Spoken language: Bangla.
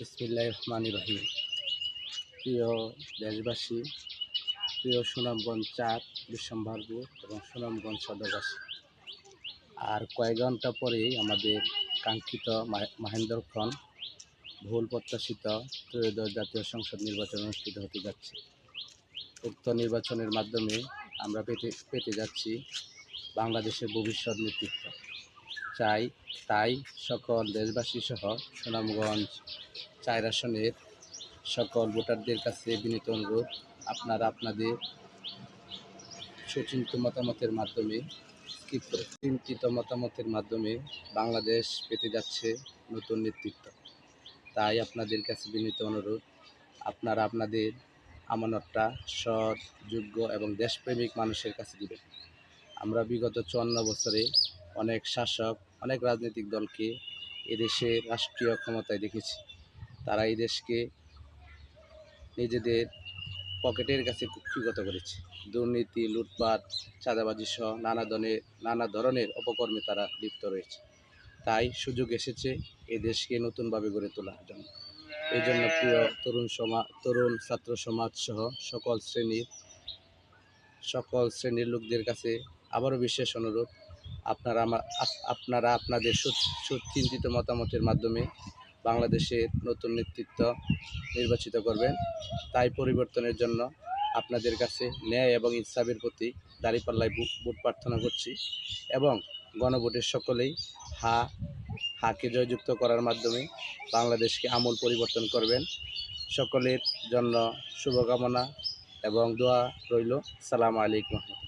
বিসমিল্লাহ রহমান রহিম। প্রিয় দেশবাসী, প্রিয় সুনামগঞ্জ চার বিশ্বম্ভারপুর এবং সুনামগঞ্জ সদরবাসী, আর কয়েক ঘণ্টা পরেই আমাদের কাঙ্ক্ষিত মাহেন্দ্রক্ষণ ভুল প্রত্যাশিত ত্রয়োদশ জাতীয় সংসদ নির্বাচন অনুষ্ঠিত হতে যাচ্ছে। উক্ত নির্বাচনের মাধ্যমে আমরা পেতে পেতে যাচ্ছি বাংলাদেশের ভবিষ্যৎ নেতৃত্ব। চাই, তাই সকল দেশবাসী সহ সুনামগঞ্জ চার আসনের সকল ভোটারদের কাছে বিনীত অনুরোধ, আপনারা আপনাদের সুচিন্ত মতামতের মাধ্যমে চিন্তিত মতামতের মাধ্যমে বাংলাদেশ পেতে যাচ্ছে নতুন নেতৃত্ব। তাই আপনাদের কাছে বিনীত অনুরোধ, আপনারা আপনাদের আমানতটা সৎ যোগ্য এবং দেশপ্রেমিক মানুষের কাছে দিবেন। আমরা বিগত চুয়ান্ন বছরে অনেক শাসক অনেক রাজনৈতিক দলকে এদেশে রাষ্ট্রীয় ক্ষমতায় দেখেছি। তারা এই দেশকে নিজেদের পকেটের কাছে কুক্ষিগত করেছে। দুর্নীতি, লুটপাট, চাঁদাবাজি সহ নানা ধরনের নানা ধরনের অপকর্মে তারা লিপ্ত রয়েছে। তাই সুযোগ এসেছে এই দেশকে নতুনভাবে গড়ে তোলার জন্য। এই জন্য প্রিয় তরুণ সমাজ তরুণ ছাত্র সমাজ সহ সকল শ্রেণির সকল শ্রেণির লোকদের কাছে আবারও বিশেষ অনুরোধ আপনারা আমার আপনারা আপনাদের সুচিন্তিত মতামতের মাধ্যমে বাংলাদেশের নতুন নেতৃত্ব নির্বাচিত করবেন। তাই পরিবর্তনের জন্য আপনাদের কাছে ন্যায় এবং ইনসাফের প্রতি দাঁড়িপাল্লায় ভোট প্রার্থনা করছি এবং গণভোটের সকলেই হা, হাকে জয়যুক্ত করার মাধ্যমে বাংলাদেশকে আমূল পরিবর্তন করবেন। সকলের জন্য শুভকামনা এবং দোয়া রইল। সালাম আলাইকুম।